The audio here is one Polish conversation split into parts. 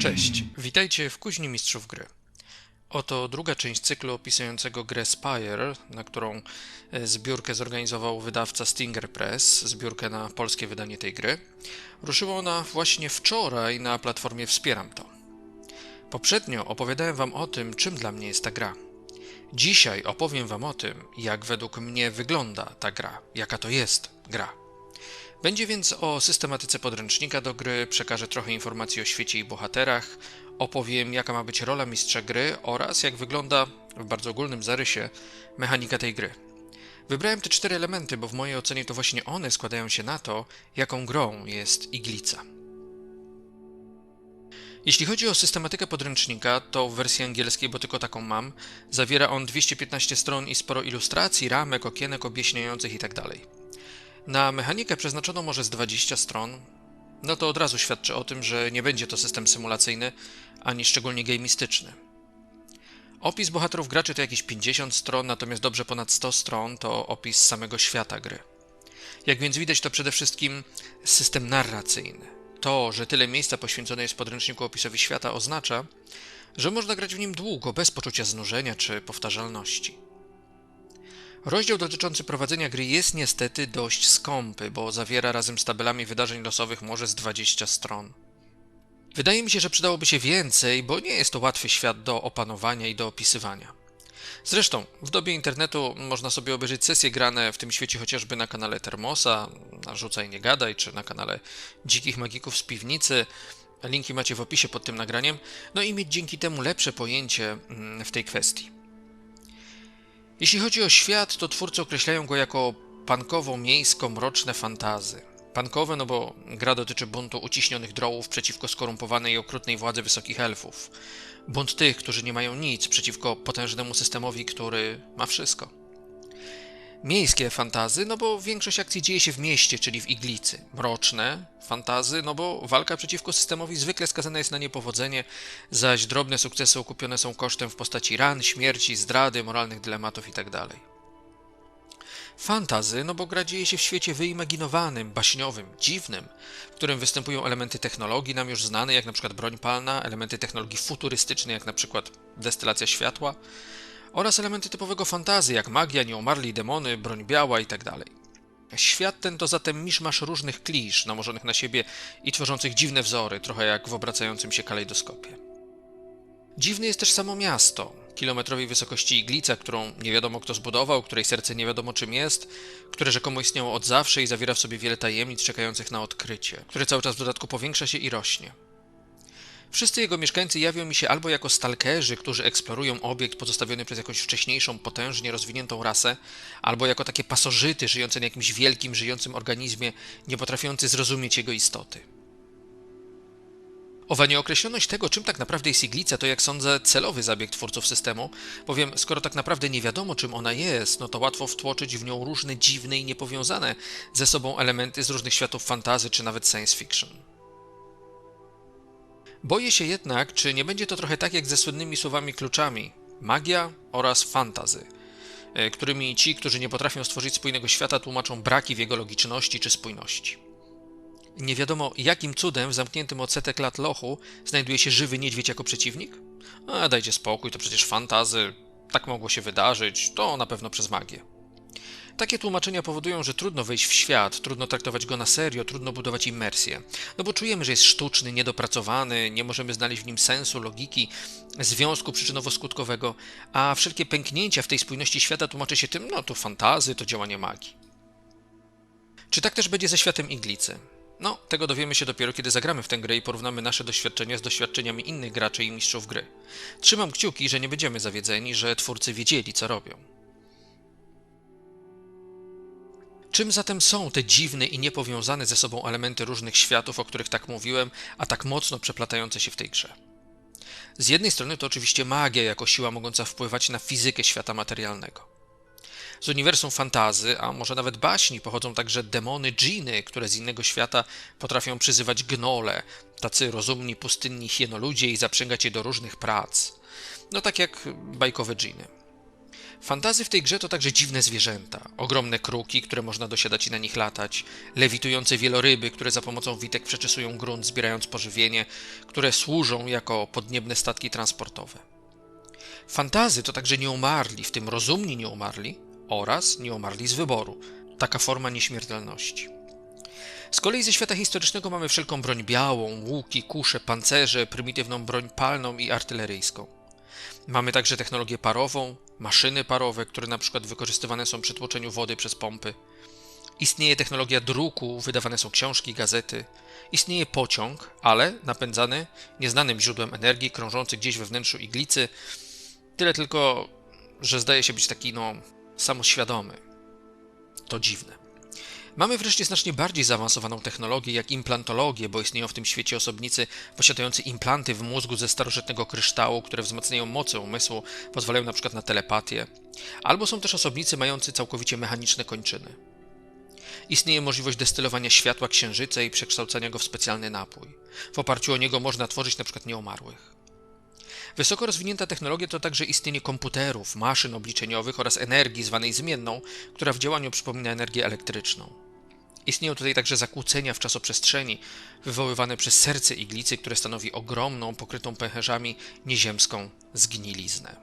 Cześć, witajcie w Kuźni Mistrzów Gry. Oto druga część cyklu opisującego grę Spire, na którą e, zbiórkę zorganizował wydawca Stinger Press, zbiórkę na polskie wydanie tej gry. Ruszyła ona właśnie wczoraj na platformie Wspieram to. Poprzednio opowiadałem Wam o tym, czym dla mnie jest ta gra. Dzisiaj opowiem Wam o tym, jak według mnie wygląda ta gra, jaka to jest gra. Będzie więc o systematyce podręcznika do gry, przekażę trochę informacji o świecie i bohaterach, opowiem jaka ma być rola mistrza gry oraz jak wygląda w bardzo ogólnym zarysie mechanika tej gry. Wybrałem te cztery elementy, bo w mojej ocenie to właśnie one składają się na to, jaką grą jest Iglica. Jeśli chodzi o systematykę podręcznika, to w wersji angielskiej, bo tylko taką mam, zawiera on 215 stron i sporo ilustracji, ramek, okienek objaśniających itd. Na mechanikę przeznaczono może z 20 stron, no to od razu świadczy o tym, że nie będzie to system symulacyjny, ani szczególnie gamistyczny. Opis bohaterów graczy to jakieś 50 stron, natomiast dobrze ponad 100 stron to opis samego świata gry. Jak więc widać, to przede wszystkim system narracyjny. To, że tyle miejsca poświęcone jest podręczniku opisowi świata, oznacza, że można grać w nim długo, bez poczucia znużenia czy powtarzalności. Rozdział dotyczący prowadzenia gry jest niestety dość skąpy, bo zawiera razem z tabelami wydarzeń losowych może z 20 stron. Wydaje mi się, że przydałoby się więcej, bo nie jest to łatwy świat do opanowania i do opisywania. Zresztą, w dobie internetu można sobie obejrzeć sesje grane w tym świecie chociażby na kanale Termosa, na Rzucaj Nie Gadaj, czy na kanale Dzikich Magików z Piwnicy. Linki macie w opisie pod tym nagraniem, no i mieć dzięki temu lepsze pojęcie mm, w tej kwestii. Jeśli chodzi o świat, to twórcy określają go jako pankowo-miejsko-mroczne fantazy. Pankowe, no bo gra dotyczy buntu uciśnionych drołów przeciwko skorumpowanej i okrutnej władzy wysokich elfów. Bunt tych, którzy nie mają nic przeciwko potężnemu systemowi, który ma wszystko miejskie fantazy, no bo większość akcji dzieje się w mieście, czyli w iglicy. Mroczne fantazy, no bo walka przeciwko systemowi zwykle skazana jest na niepowodzenie, zaś drobne sukcesy okupione są kosztem w postaci ran, śmierci, zdrady, moralnych dylematów itd. Tak fantazy, no bo gra dzieje się w świecie wyimaginowanym, baśniowym, dziwnym, w którym występują elementy technologii nam już znane, jak na przykład broń palna, elementy technologii futurystycznej, jak na przykład destylacja światła, oraz elementy typowego fantazy, jak magia, nieomarli, demony, broń biała itd. Tak Świat ten to zatem miszmasz różnych klisz nałożonych na siebie i tworzących dziwne wzory, trochę jak w obracającym się kalejdoskopie. Dziwne jest też samo miasto, kilometrowej wysokości iglica, którą nie wiadomo kto zbudował, której serce nie wiadomo czym jest, które rzekomo istniało od zawsze i zawiera w sobie wiele tajemnic czekających na odkrycie, które cały czas w dodatku powiększa się i rośnie. Wszyscy jego mieszkańcy jawią mi się albo jako stalkerzy, którzy eksplorują obiekt pozostawiony przez jakąś wcześniejszą, potężnie rozwiniętą rasę, albo jako takie pasożyty żyjące na jakimś wielkim, żyjącym organizmie, nie potrafiący zrozumieć jego istoty. Owa nieokreśloność tego, czym tak naprawdę jest iglica, to jak sądzę celowy zabieg twórców systemu, bowiem skoro tak naprawdę nie wiadomo czym ona jest, no to łatwo wtłoczyć w nią różne dziwne i niepowiązane ze sobą elementy z różnych światów fantazy czy nawet science fiction. Boję się jednak, czy nie będzie to trochę tak jak ze słynnymi słowami kluczami magia oraz fantazy, e, którymi ci, którzy nie potrafią stworzyć spójnego świata, tłumaczą braki w jego logiczności czy spójności. Nie wiadomo, jakim cudem w zamkniętym od setek lat lochu znajduje się żywy niedźwiedź jako przeciwnik? A dajcie spokój, to przecież fantazy, tak mogło się wydarzyć, to na pewno przez magię. Takie tłumaczenia powodują, że trudno wejść w świat, trudno traktować go na serio, trudno budować imersję. No bo czujemy, że jest sztuczny, niedopracowany, nie możemy znaleźć w nim sensu, logiki, związku przyczynowo-skutkowego, a wszelkie pęknięcia w tej spójności świata tłumaczy się tym, no to fantazy, to działanie magii. Czy tak też będzie ze światem iglicy? No, tego dowiemy się dopiero, kiedy zagramy w tę grę i porównamy nasze doświadczenia z doświadczeniami innych graczy i mistrzów gry. Trzymam kciuki, że nie będziemy zawiedzeni, że twórcy wiedzieli, co robią. Czym zatem są te dziwne i niepowiązane ze sobą elementy różnych światów, o których tak mówiłem, a tak mocno przeplatające się w tej grze? Z jednej strony to oczywiście magia jako siła mogąca wpływać na fizykę świata materialnego. Z uniwersum fantazy, a może nawet baśni, pochodzą także demony dżiny, które z innego świata potrafią przyzywać gnole, tacy rozumni, pustynni hienoludzie i zaprzęgać je do różnych prac. No tak jak bajkowe dżiny. Fantazy w tej grze to także dziwne zwierzęta. Ogromne kruki, które można dosiadać i na nich latać, lewitujące wieloryby, które za pomocą witek przeczesują grunt, zbierając pożywienie, które służą jako podniebne statki transportowe. Fantazy to także nieumarli, w tym rozumni nieumarli oraz nieumarli z wyboru. Taka forma nieśmiertelności. Z kolei ze świata historycznego mamy wszelką broń białą, łuki, kusze, pancerze, prymitywną broń palną i artyleryjską. Mamy także technologię parową, maszyny parowe, które na przykład wykorzystywane są przy tłoczeniu wody przez pompy. Istnieje technologia druku, wydawane są książki, gazety. Istnieje pociąg, ale napędzany nieznanym źródłem energii, krążący gdzieś we wnętrzu iglicy. Tyle tylko, że zdaje się być taki, no, samoświadomy. To dziwne. Mamy wreszcie znacznie bardziej zaawansowaną technologię jak implantologię, bo istnieją w tym świecie osobnicy posiadający implanty w mózgu ze starożytnego kryształu, które wzmacniają moce umysłu, pozwalają na przykład na telepatię. Albo są też osobnicy mający całkowicie mechaniczne kończyny. Istnieje możliwość destylowania światła księżyca i przekształcania go w specjalny napój. W oparciu o niego można tworzyć przykład nieumarłych. Wysoko rozwinięta technologia to także istnienie komputerów, maszyn obliczeniowych oraz energii zwanej zmienną, która w działaniu przypomina energię elektryczną. Istnieją tutaj także zakłócenia w czasoprzestrzeni wywoływane przez serce iglicy, które stanowi ogromną, pokrytą pęcherzami nieziemską zgniliznę.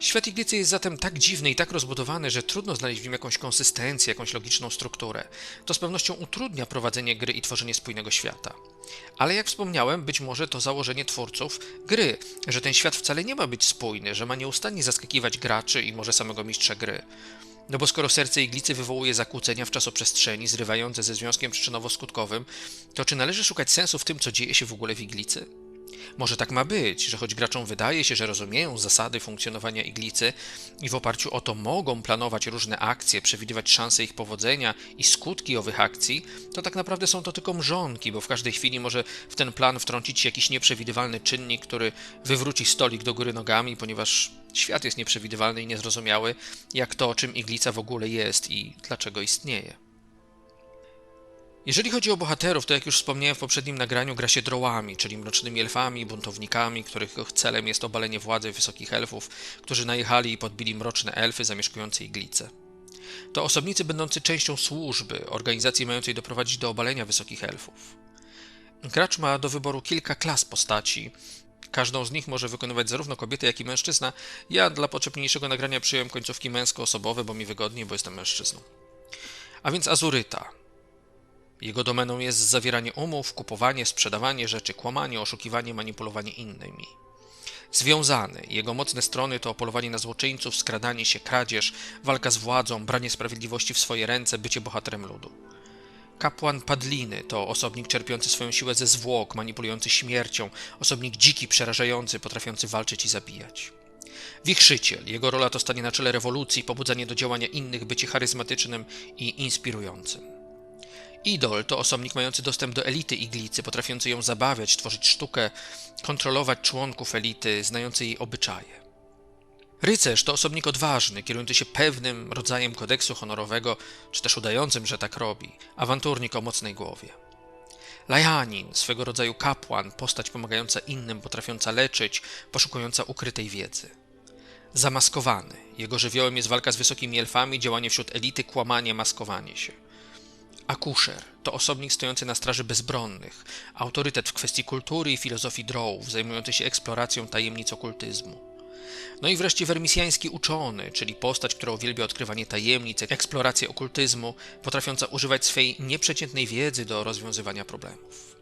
Świat iglicy jest zatem tak dziwny i tak rozbudowany, że trudno znaleźć w nim jakąś konsystencję, jakąś logiczną strukturę. To z pewnością utrudnia prowadzenie gry i tworzenie spójnego świata. Ale jak wspomniałem, być może to założenie twórców gry, że ten świat wcale nie ma być spójny, że ma nieustannie zaskakiwać graczy i może samego mistrza gry. No bo skoro serce iglicy wywołuje zakłócenia w czasoprzestrzeni zrywające ze związkiem przyczynowo-skutkowym, to czy należy szukać sensu w tym, co dzieje się w ogóle w iglicy? Może tak ma być, że choć graczom wydaje się, że rozumieją zasady funkcjonowania iglicy i w oparciu o to mogą planować różne akcje, przewidywać szanse ich powodzenia i skutki owych akcji, to tak naprawdę są to tylko mrzonki, bo w każdej chwili może w ten plan wtrącić się jakiś nieprzewidywalny czynnik, który wywróci stolik do góry nogami, ponieważ świat jest nieprzewidywalny i niezrozumiały, jak to, czym iglica w ogóle jest i dlaczego istnieje. Jeżeli chodzi o bohaterów, to jak już wspomniałem w poprzednim nagraniu, gra się drołami, czyli mrocznymi elfami, buntownikami, których celem jest obalenie władzy wysokich elfów, którzy najechali i podbili mroczne elfy zamieszkujące iglice. To osobnicy będący częścią służby, organizacji mającej doprowadzić do obalenia wysokich elfów. Gracz ma do wyboru kilka klas postaci. Każdą z nich może wykonywać zarówno kobieta, jak i mężczyzna. Ja dla potrzebniejszego nagrania przyjąłem końcówki męsko-osobowe, bo mi wygodniej, bo jestem mężczyzną. A więc Azuryta, jego domeną jest zawieranie umów, kupowanie, sprzedawanie rzeczy, kłamanie, oszukiwanie, manipulowanie innymi. Związany. Jego mocne strony to polowanie na złoczyńców, skradanie się, kradzież, walka z władzą, branie sprawiedliwości w swoje ręce, bycie bohaterem ludu. Kapłan Padliny to osobnik czerpiący swoją siłę ze zwłok, manipulujący śmiercią, osobnik dziki, przerażający, potrafiący walczyć i zabijać. Wichrzyciel. Jego rola to stanie na czele rewolucji, pobudzanie do działania innych, bycie charyzmatycznym i inspirującym. Idol to osobnik mający dostęp do elity iglicy, potrafiący ją zabawiać, tworzyć sztukę, kontrolować członków elity, znający jej obyczaje. Rycerz to osobnik odważny, kierujący się pewnym rodzajem kodeksu honorowego, czy też udającym, że tak robi, awanturnik o mocnej głowie. Lajanin, swego rodzaju kapłan, postać pomagająca innym, potrafiąca leczyć, poszukująca ukrytej wiedzy. Zamaskowany, jego żywiołem jest walka z wysokimi elfami, działanie wśród elity, kłamanie, maskowanie się. Akuszer to osobnik stojący na straży bezbronnych, autorytet w kwestii kultury i filozofii drołów, zajmujący się eksploracją tajemnic okultyzmu. No i wreszcie wermisjański uczony, czyli postać, która uwielbia odkrywanie tajemnic, eksplorację okultyzmu, potrafiąca używać swej nieprzeciętnej wiedzy do rozwiązywania problemów.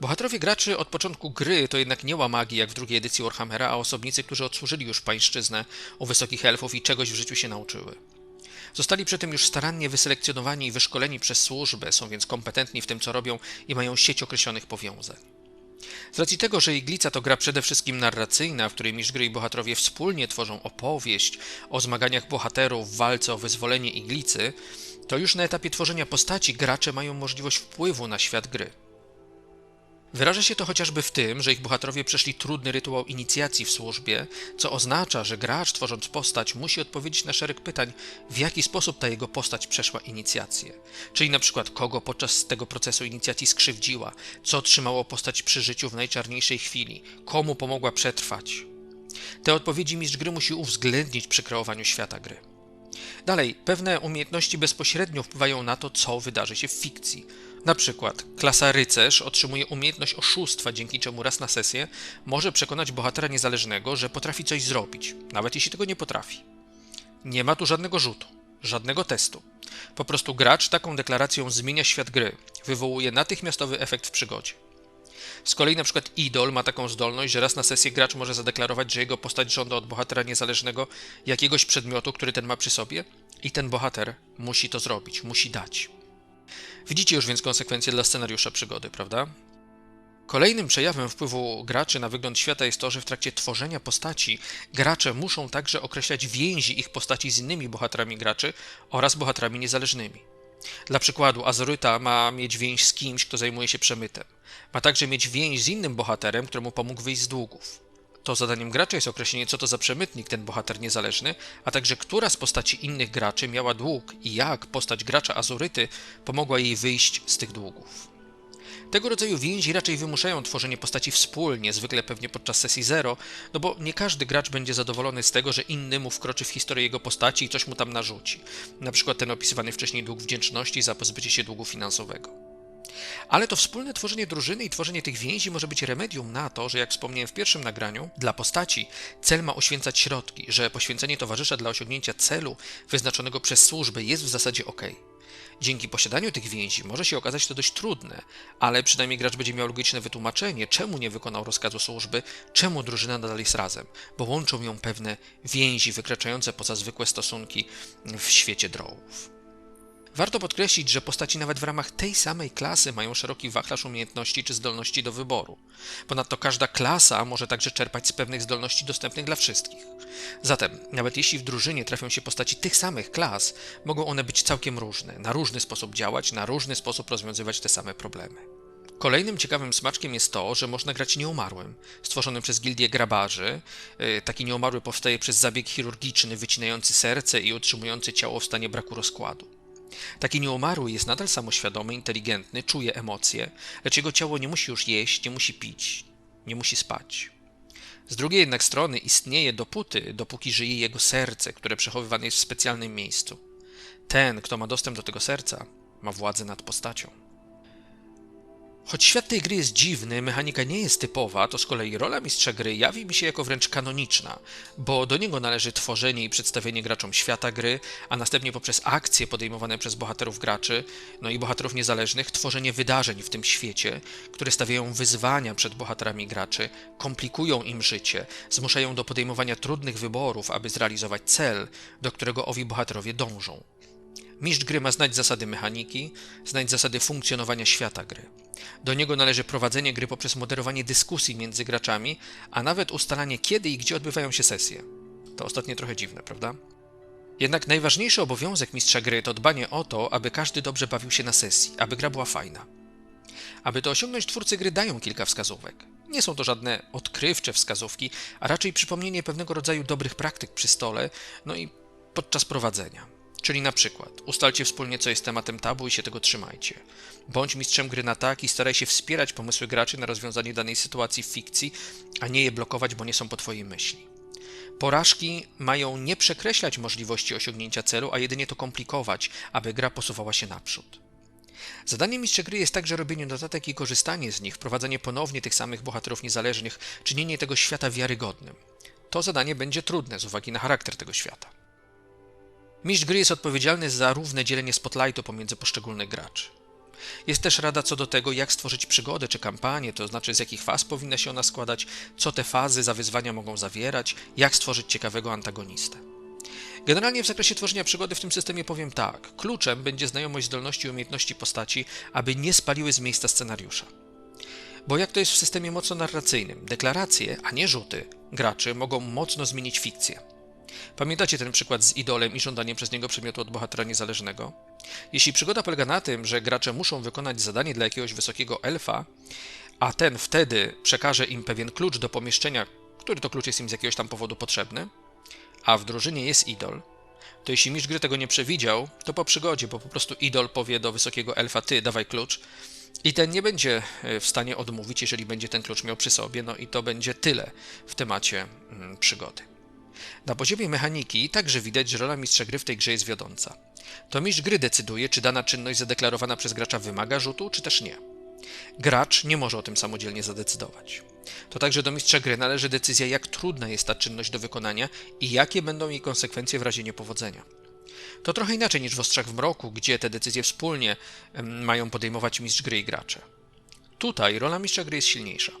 Bohaterowie graczy od początku gry to jednak nie łamagi jak w drugiej edycji Warhammera, a osobnicy, którzy odsłużyli już pańszczyznę u wysokich elfów i czegoś w życiu się nauczyły. Zostali przy tym już starannie wyselekcjonowani i wyszkoleni przez służbę, są więc kompetentni w tym, co robią i mają sieć określonych powiązań. Z racji tego, że Iglica to gra przede wszystkim narracyjna, w której mistrz gry i bohaterowie wspólnie tworzą opowieść o zmaganiach bohaterów w walce o wyzwolenie Iglicy, to już na etapie tworzenia postaci gracze mają możliwość wpływu na świat gry. Wyraża się to chociażby w tym, że ich bohaterowie przeszli trudny rytuał inicjacji w służbie, co oznacza, że gracz, tworząc postać, musi odpowiedzieć na szereg pytań, w jaki sposób ta jego postać przeszła inicjację. Czyli na przykład, kogo podczas tego procesu inicjacji skrzywdziła, co trzymało postać przy życiu w najczarniejszej chwili, komu pomogła przetrwać. Te odpowiedzi mistrz gry musi uwzględnić przy kreowaniu świata gry. Dalej, pewne umiejętności bezpośrednio wpływają na to, co wydarzy się w fikcji. Na przykład, klasa rycerz otrzymuje umiejętność oszustwa, dzięki czemu raz na sesję może przekonać bohatera niezależnego, że potrafi coś zrobić, nawet jeśli tego nie potrafi. Nie ma tu żadnego rzutu, żadnego testu. Po prostu gracz taką deklaracją zmienia świat gry, wywołuje natychmiastowy efekt w przygodzie. Z kolei na przykład Idol ma taką zdolność, że raz na sesję gracz może zadeklarować, że jego postać żąda od bohatera niezależnego jakiegoś przedmiotu, który ten ma przy sobie i ten bohater musi to zrobić, musi dać. Widzicie już więc konsekwencje dla scenariusza przygody, prawda? Kolejnym przejawem wpływu graczy na wygląd świata jest to, że w trakcie tworzenia postaci gracze muszą także określać więzi ich postaci z innymi bohaterami graczy oraz bohaterami niezależnymi. Dla przykładu, Azoryta ma mieć więź z kimś, kto zajmuje się przemytem. Ma także mieć więź z innym bohaterem, któremu pomógł wyjść z długów. To zadaniem gracza jest określenie, co to za przemytnik ten bohater niezależny, a także która z postaci innych graczy miała dług i jak postać gracza Azuryty pomogła jej wyjść z tych długów. Tego rodzaju więzi raczej wymuszają tworzenie postaci wspólnie, zwykle pewnie podczas sesji zero, no bo nie każdy gracz będzie zadowolony z tego, że inny mu wkroczy w historię jego postaci i coś mu tam narzuci. Na przykład ten opisywany wcześniej dług wdzięczności za pozbycie się długu finansowego. Ale to wspólne tworzenie drużyny i tworzenie tych więzi może być remedium na to, że jak wspomniałem w pierwszym nagraniu, dla postaci cel ma oświęcać środki, że poświęcenie towarzysza dla osiągnięcia celu wyznaczonego przez służbę jest w zasadzie ok. Dzięki posiadaniu tych więzi może się okazać to dość trudne, ale przynajmniej gracz będzie miał logiczne wytłumaczenie, czemu nie wykonał rozkazu służby, czemu drużyna nadal jest razem, bo łączą ją pewne więzi wykraczające poza zwykłe stosunki w świecie drołów. Warto podkreślić, że postaci nawet w ramach tej samej klasy mają szeroki wachlarz umiejętności czy zdolności do wyboru. Ponadto każda klasa może także czerpać z pewnych zdolności dostępnych dla wszystkich. Zatem, nawet jeśli w drużynie trafią się postaci tych samych klas, mogą one być całkiem różne, na różny sposób działać, na różny sposób rozwiązywać te same problemy. Kolejnym ciekawym smaczkiem jest to, że można grać nieumarłym, stworzonym przez gildię grabarzy. Y, taki nieumarły powstaje przez zabieg chirurgiczny wycinający serce i utrzymujący ciało w stanie braku rozkładu. Taki nieumarły jest nadal samoświadomy, inteligentny, czuje emocje, lecz jego ciało nie musi już jeść, nie musi pić, nie musi spać. Z drugiej jednak strony istnieje dopóty, dopóki żyje jego serce, które przechowywane jest w specjalnym miejscu. Ten, kto ma dostęp do tego serca, ma władzę nad postacią. Choć świat tej gry jest dziwny, mechanika nie jest typowa, to z kolei rola mistrza gry jawi mi się jako wręcz kanoniczna, bo do niego należy tworzenie i przedstawienie graczom świata gry, a następnie poprzez akcje podejmowane przez bohaterów graczy, no i bohaterów niezależnych, tworzenie wydarzeń w tym świecie, które stawiają wyzwania przed bohaterami graczy, komplikują im życie, zmuszają do podejmowania trudnych wyborów, aby zrealizować cel, do którego owi bohaterowie dążą. Mistrz gry ma znać zasady mechaniki, znać zasady funkcjonowania świata gry. Do niego należy prowadzenie gry poprzez moderowanie dyskusji między graczami, a nawet ustalanie kiedy i gdzie odbywają się sesje. To ostatnie trochę dziwne, prawda? Jednak najważniejszy obowiązek mistrza gry to dbanie o to, aby każdy dobrze bawił się na sesji, aby gra była fajna. Aby to osiągnąć, twórcy gry dają kilka wskazówek. Nie są to żadne odkrywcze wskazówki, a raczej przypomnienie pewnego rodzaju dobrych praktyk przy stole, no i podczas prowadzenia. Czyli na przykład ustalcie wspólnie, co jest tematem tabu i się tego trzymajcie. Bądź mistrzem gry na tak i staraj się wspierać pomysły graczy na rozwiązanie danej sytuacji w fikcji, a nie je blokować, bo nie są po twojej myśli. Porażki mają nie przekreślać możliwości osiągnięcia celu, a jedynie to komplikować, aby gra posuwała się naprzód. Zadaniem mistrza gry jest także robienie notatek i korzystanie z nich, wprowadzanie ponownie tych samych bohaterów niezależnych, czynienie tego świata wiarygodnym. To zadanie będzie trudne z uwagi na charakter tego świata. Mistrz gry jest odpowiedzialny za równe dzielenie spotlightu pomiędzy poszczególnych graczy. Jest też rada co do tego, jak stworzyć przygodę czy kampanię, to znaczy z jakich faz powinna się ona składać, co te fazy za wyzwania mogą zawierać, jak stworzyć ciekawego antagonistę. Generalnie w zakresie tworzenia przygody w tym systemie powiem tak. Kluczem będzie znajomość zdolności i umiejętności postaci, aby nie spaliły z miejsca scenariusza. Bo jak to jest w systemie mocno narracyjnym, deklaracje, a nie rzuty, graczy mogą mocno zmienić fikcję. Pamiętacie ten przykład z idolem i żądaniem przez niego przedmiotu od bohatera niezależnego? Jeśli przygoda polega na tym, że gracze muszą wykonać zadanie dla jakiegoś wysokiego elfa, a ten wtedy przekaże im pewien klucz do pomieszczenia, który to klucz jest im z jakiegoś tam powodu potrzebny, a w drużynie jest idol, to jeśli mistrz gry tego nie przewidział, to po przygodzie, bo po prostu idol powie do wysokiego elfa, ty dawaj klucz, I ten nie będzie e, w stanie odmówić, jeżeli będzie ten klucz miał przy sobie, no i to będzie tyle w temacie mm, przygody. Na poziomie mechaniki także widać, że rola mistrza gry w tej grze jest wiodąca. To mistrz gry decyduje, czy dana czynność zadeklarowana przez gracza wymaga rzutu, czy też nie. Gracz nie może o tym samodzielnie zadecydować. To także do mistrza gry należy decyzja, jak trudna jest ta czynność do wykonania i jakie będą jej konsekwencje w razie niepowodzenia. To trochę inaczej niż w Ostrzach w Mroku, gdzie te decyzje wspólnie mają podejmować mistrz gry i gracze. Tutaj rola mistrza gry jest silniejsza.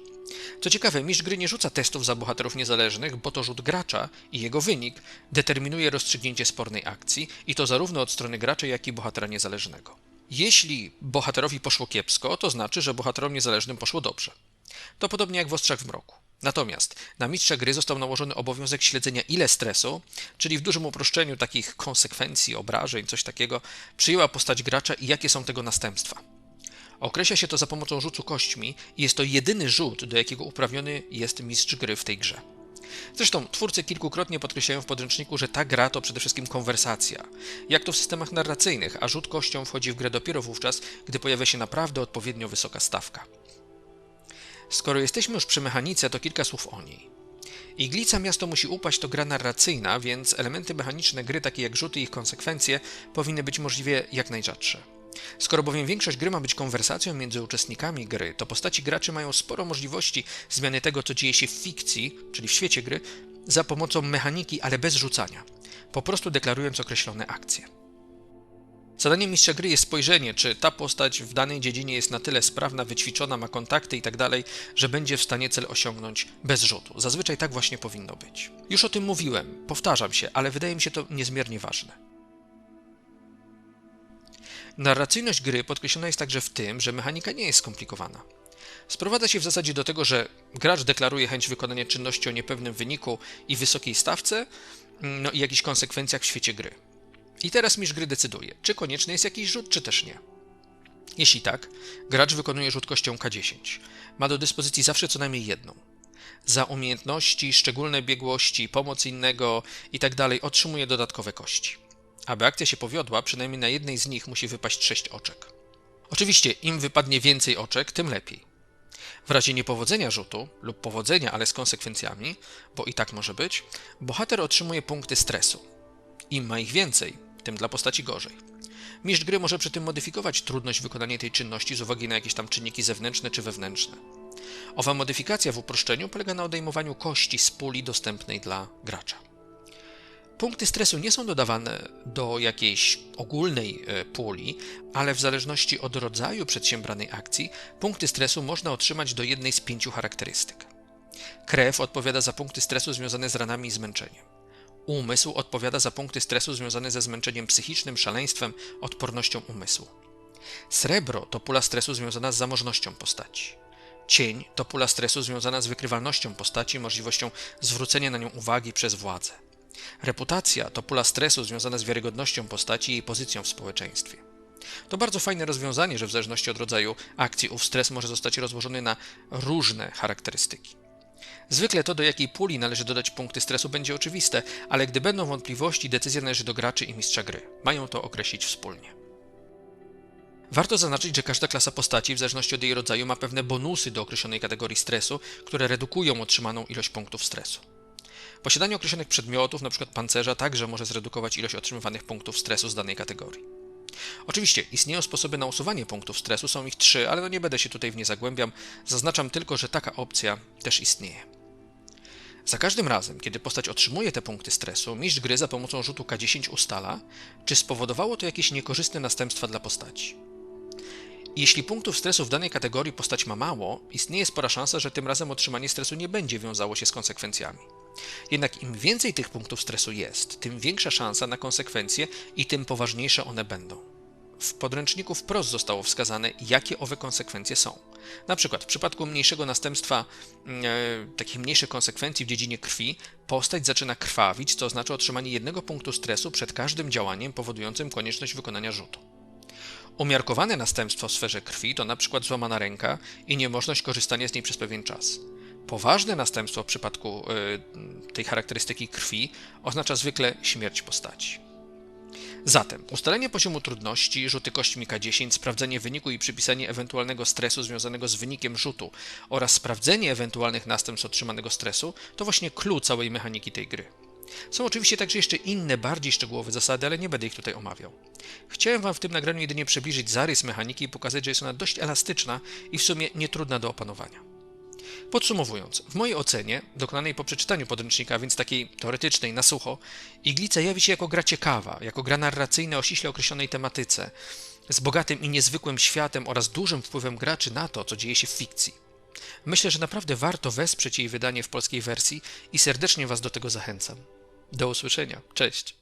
Co ciekawe, mistrz gry nie rzuca testów za bohaterów niezależnych, bo to rzut gracza i jego wynik determinuje rozstrzygnięcie spornej akcji i to zarówno od strony gracza, jak i bohatera niezależnego. Jeśli bohaterowi poszło kiepsko, to znaczy, że bohaterom niezależnym poszło dobrze. To podobnie jak w Ostrzach w Mroku. Natomiast na mistrza gry został nałożony obowiązek śledzenia ile stresu, czyli w dużym uproszczeniu takich konsekwencji, obrażeń, coś takiego, przyjęła postać gracza i jakie są tego następstwa. Określa się to za pomocą rzutu kośćmi i jest to jedyny rzut, do jakiego uprawniony jest mistrz gry w tej grze. Zresztą twórcy kilkukrotnie podkreślają w podręczniku, że ta gra to przede wszystkim konwersacja. Jak to w systemach narracyjnych, a rzut kością wchodzi w grę dopiero wówczas, gdy pojawia się naprawdę odpowiednio wysoka stawka. Skoro jesteśmy już przy mechanice, to kilka słów o niej. Iglica Miasto musi upaść to gra narracyjna, więc elementy mechaniczne gry, takie jak rzuty i ich konsekwencje, powinny być możliwie jak najrzadsze. Skoro bowiem większość gry ma być konwersacją między uczestnikami gry, to postaci graczy mają sporo możliwości zmiany tego, co dzieje się w fikcji, czyli w świecie gry, za pomocą mechaniki, ale bez rzucania, po prostu deklarując określone akcje. Zadaniem mistrza gry jest spojrzenie, czy ta postać w danej dziedzinie jest na tyle sprawna, wyćwiczona, ma kontakty i tak że będzie w stanie cel osiągnąć bez rzutu. Zazwyczaj tak właśnie powinno być. Już o tym mówiłem, powtarzam się, ale wydaje mi się to niezmiernie ważne. Narracyjność gry podkreślona jest także w tym, że mechanika nie jest skomplikowana. Sprowadza się w zasadzie do tego, że gracz deklaruje chęć wykonania czynności o niepewnym wyniku i wysokiej stawce, no i jakichś konsekwencjach w świecie gry. I teraz mistrz gry decyduje, czy konieczny jest jakiś rzut, czy też nie. Jeśli tak, gracz wykonuje rzut kością K10. Ma do dyspozycji zawsze co najmniej jedną. Za umiejętności, szczególne biegłości, pomoc innego itd. Tak otrzymuje dodatkowe kości. Aby akcja się powiodła, przynajmniej na jednej z nich musi wypaść 6 oczek. Oczywiście, im wypadnie więcej oczek, tym lepiej. W razie niepowodzenia rzutu, lub powodzenia, ale z konsekwencjami, bo i tak może być, bohater otrzymuje punkty stresu. Im ma ich więcej, tym dla postaci gorzej. Mistrz gry może przy tym modyfikować trudność wykonania tej czynności z uwagi na jakieś tam czynniki zewnętrzne czy wewnętrzne. Owa modyfikacja w uproszczeniu polega na odejmowaniu kości z puli dostępnej dla gracza. Punkty stresu nie są dodawane do jakiejś ogólnej e, puli, ale w zależności od rodzaju przedsiębranej akcji, punkty stresu można otrzymać do jednej z pięciu charakterystyk. Krew odpowiada za punkty stresu związane z ranami i zmęczeniem. Umysł odpowiada za punkty stresu związane ze zmęczeniem psychicznym, szaleństwem, odpornością umysłu. Srebro to pula stresu związana z zamożnością postaci. Cień to pula stresu związana z wykrywalnością postaci, możliwością zwrócenia na nią uwagi przez władzę. Reputacja to pula stresu związana z wiarygodnością postaci i jej pozycją w społeczeństwie. To bardzo fajne rozwiązanie, że w zależności od rodzaju akcji ów stres może zostać rozłożony na różne charakterystyki. Zwykle to, do jakiej puli należy dodać punkty stresu, będzie oczywiste, ale gdy będą wątpliwości, decyzja należy do graczy i mistrza gry. Mają to określić wspólnie. Warto zaznaczyć, że każda klasa postaci, w zależności od jej rodzaju, ma pewne bonusy do określonej kategorii stresu, które redukują otrzymaną ilość punktów stresu. Posiadanie określonych przedmiotów, np. pancerza, także może zredukować ilość otrzymywanych punktów stresu z danej kategorii. Oczywiście istnieją sposoby na usuwanie punktów stresu, są ich trzy, ale no nie będę się tutaj w nie zagłębiam, zaznaczam tylko, że taka opcja też istnieje. Za każdym razem, kiedy postać otrzymuje te punkty stresu, mistrz gry za pomocą rzutu K10 ustala, czy spowodowało to jakieś niekorzystne następstwa dla postaci. Jeśli punktów stresu w danej kategorii postać ma mało, istnieje spora szansa, że tym razem otrzymanie stresu nie będzie wiązało się z konsekwencjami. Jednak im więcej tych punktów stresu jest, tym większa szansa na konsekwencje i tym poważniejsze one będą. W podręczniku wprost zostało wskazane, jakie owe konsekwencje są. Na przykład w przypadku mniejszego następstwa, e, takich mniejszych konsekwencji w dziedzinie krwi, postać zaczyna krwawić, co oznacza otrzymanie jednego punktu stresu przed każdym działaniem powodującym konieczność wykonania rzutu. Umiarkowane następstwo w sferze krwi to na przykład złamana ręka i niemożność korzystania z niej przez pewien czas. Poważne następstwo w przypadku y, tej charakterystyki krwi oznacza zwykle śmierć postaci. Zatem ustalenie poziomu trudności, rzuty kośćmi K10, sprawdzenie wyniku i przypisanie ewentualnego stresu związanego z wynikiem rzutu oraz sprawdzenie ewentualnych następstw otrzymanego stresu to właśnie clue całej mechaniki tej gry. Są oczywiście także jeszcze inne, bardziej szczegółowe zasady, ale nie będę ich tutaj omawiał. Chciałem Wam w tym nagraniu jedynie przybliżyć zarys mechaniki i pokazać, że jest ona dość elastyczna i w sumie nietrudna do opanowania. Podsumowując, w mojej ocenie, dokonanej po przeczytaniu podręcznika, więc takiej teoretycznej, na sucho, Iglica jawi się jako gra ciekawa, jako gra narracyjna o ściśle określonej tematyce, z bogatym i niezwykłym światem oraz dużym wpływem graczy na to, co dzieje się w fikcji. Myślę, że naprawdę warto wesprzeć jej wydanie w polskiej wersji i serdecznie Was do tego zachęcam. Do usłyszenia. Cześć.